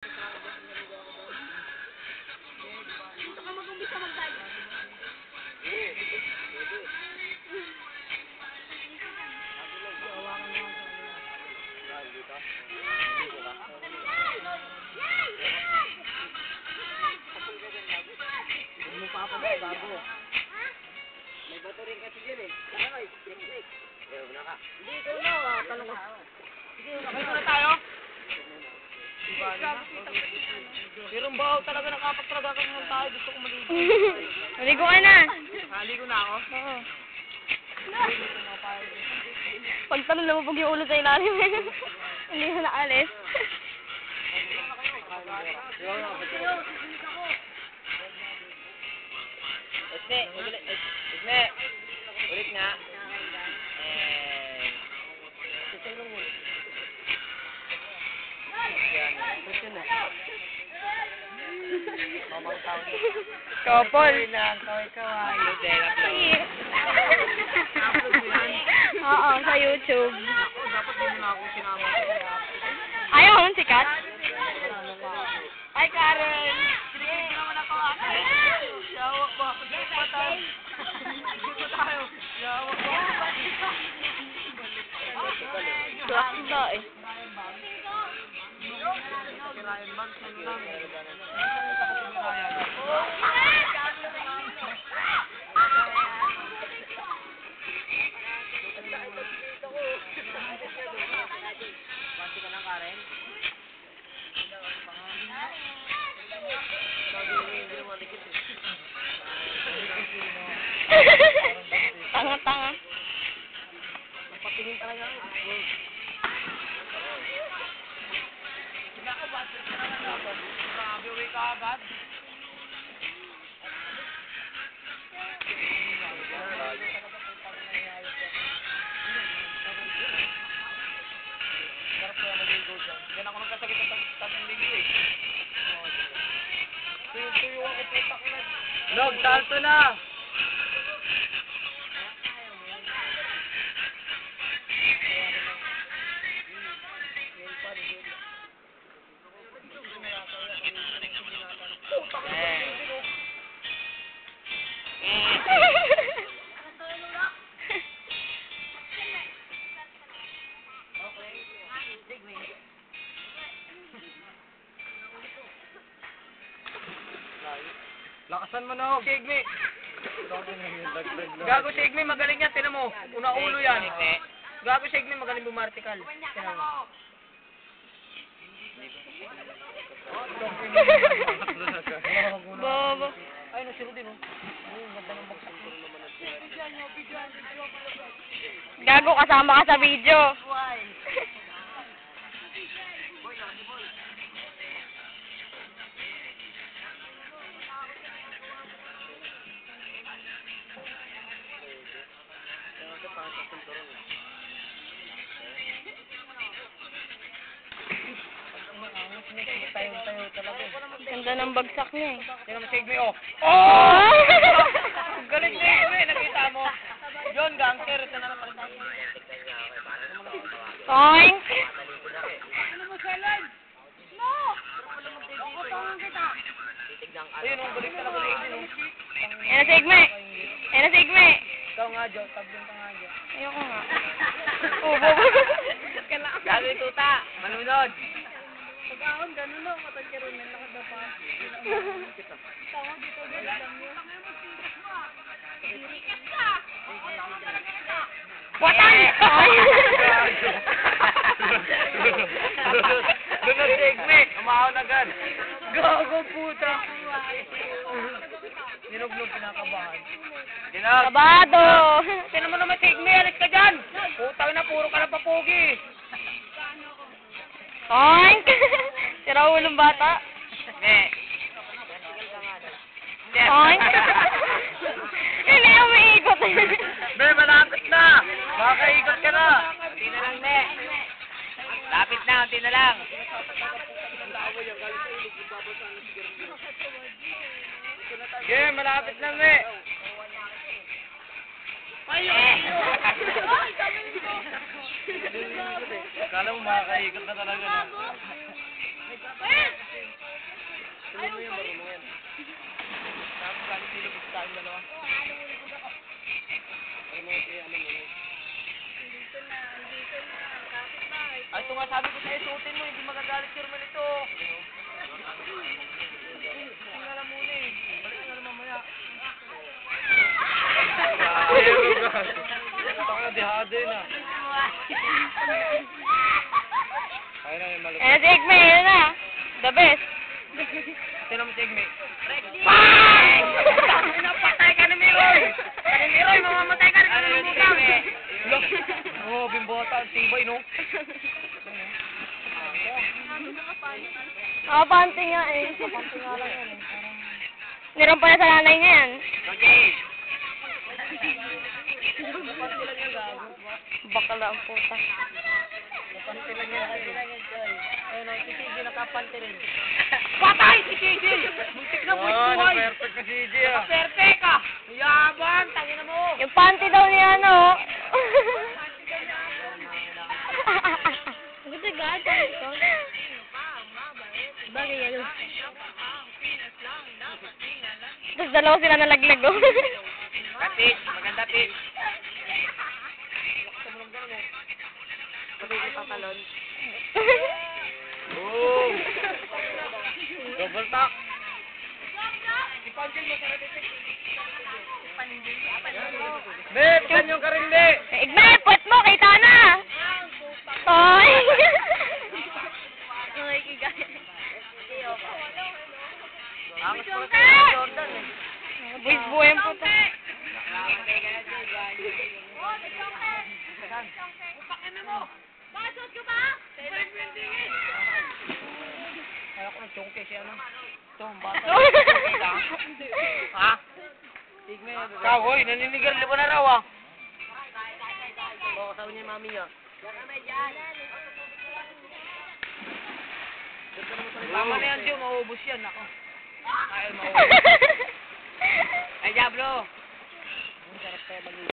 Gusto ka mag-umbisa mag-dive? May bato rin kasi dyan eh. Saka ay, next, next. Ewan na ka. Dito. Pero ang bahaw talaga nakapagtraga ka naman tayo. Gusto ko maligo. Maligo ka na. Maligo na ako. Oo. Pag tanong lumubog yung ulo sa ilalim. Hindi na naalis. Esme, ulit. Esme. Ulit nga. Mamang tao. Couple. lang, kaway-kaway. Hindi, upload. Oo, sa YouTube. Ako, dapat din na ako sinama. Ayaw mo sikat? Ay, Karen! Sinigil naman ako. Yawa pa. Yawa tayo. Yawa tayo. Yawa pa. Swak na eh. Si Ryan Banks, ano lang. Tanga-tanga. Patingin talaga ako. Grabe, uwi ka agad. Yan ako nagkasakit sa eh. Tuyo-tuyo ako putak na. Nog, salto na! Lakasan mo na, Sigmi. Gago Sigmi, magaling yan. Tinan mo. Una ulo yan. Gago Sigmi, magaling bumartikal. Tinan mo. Bobo. Ay, nasiro din oh. Gago kasama ka sa video. Tayo-tayo talaga. Ganda ng bagsak niya eh. Tinan mo Sigmi oh. Oh! Ang galing Sigmi, nakita mo. John, gangster. Ito na naman. Oink! Ayun, ang galing talaga Sigmi. oh. Yan na sigme. Yan na sigme. Ikaw nga, John. Tablong ka nga, John. Ayoko nga. Oh, bobo. Gago yung tuta. Manunod. Watang! Lunod Sigmi. Umahon agad. Gago puta. Ninuglong kinakabahan. Dinog. Kabado! Tinan mo naman Sira ulong bata. Oink! Hindi ako maiikot. Ne, malapit na. Makakaikot ka na. Unti na lang, Ne. Lapit na, unti na lang. Yeah, malapit na, Ne. Kala mo makakaikot na talaga tayong dalawa. Ano mo, eh, ano mo, eh. Ay, ito nga sabi ko sa'yo, suotin mo, hindi magagalit si Romel ito. Tingnan lang muna eh. Balik na lang mamaya. Taka na, dihado yun ah. Ayun na, yung malupit. Ayan si Igme, yun na. The best. Sino mo tigme? Bang! Pinapatay ka ni Miroy! Ka ni Miroy, mamamatay ka na ng bukang! Oo, oh, bimbota, tibay no? Nakapanti nga eh. Niram pala sa nanay niya yan. Bakala ang puta. Lang yan. Ayun o, si CJ nakapante rin. Patay si CJ! Muntik na buhay buhay! perfect ka CJ ah. Perfect ka! Yaban! Tangina mo! Yung panty daw niya ano. Gata ito. Bagay yan. Tapos dalawa sila nalaglag oh. Kapit! Maganda pit! Mabili pa talon. Boom! Double tap! Ipanjil mo sa retitik. Be, pagkan yung karindi! Igme, put mo, kita na! Toy! Ang gusto ko sa Jordan eh. Buwis buhay ang puta. Kaya ko ng chongke si ano. Ito, ang bata. Ha? Ikaw, hoy, naninigar libo na raw ah. Oo, sabi niya mami niya. Tama na yan, Joe. Maubos yan. Ako. Ay, maubos. Ay, Diablo.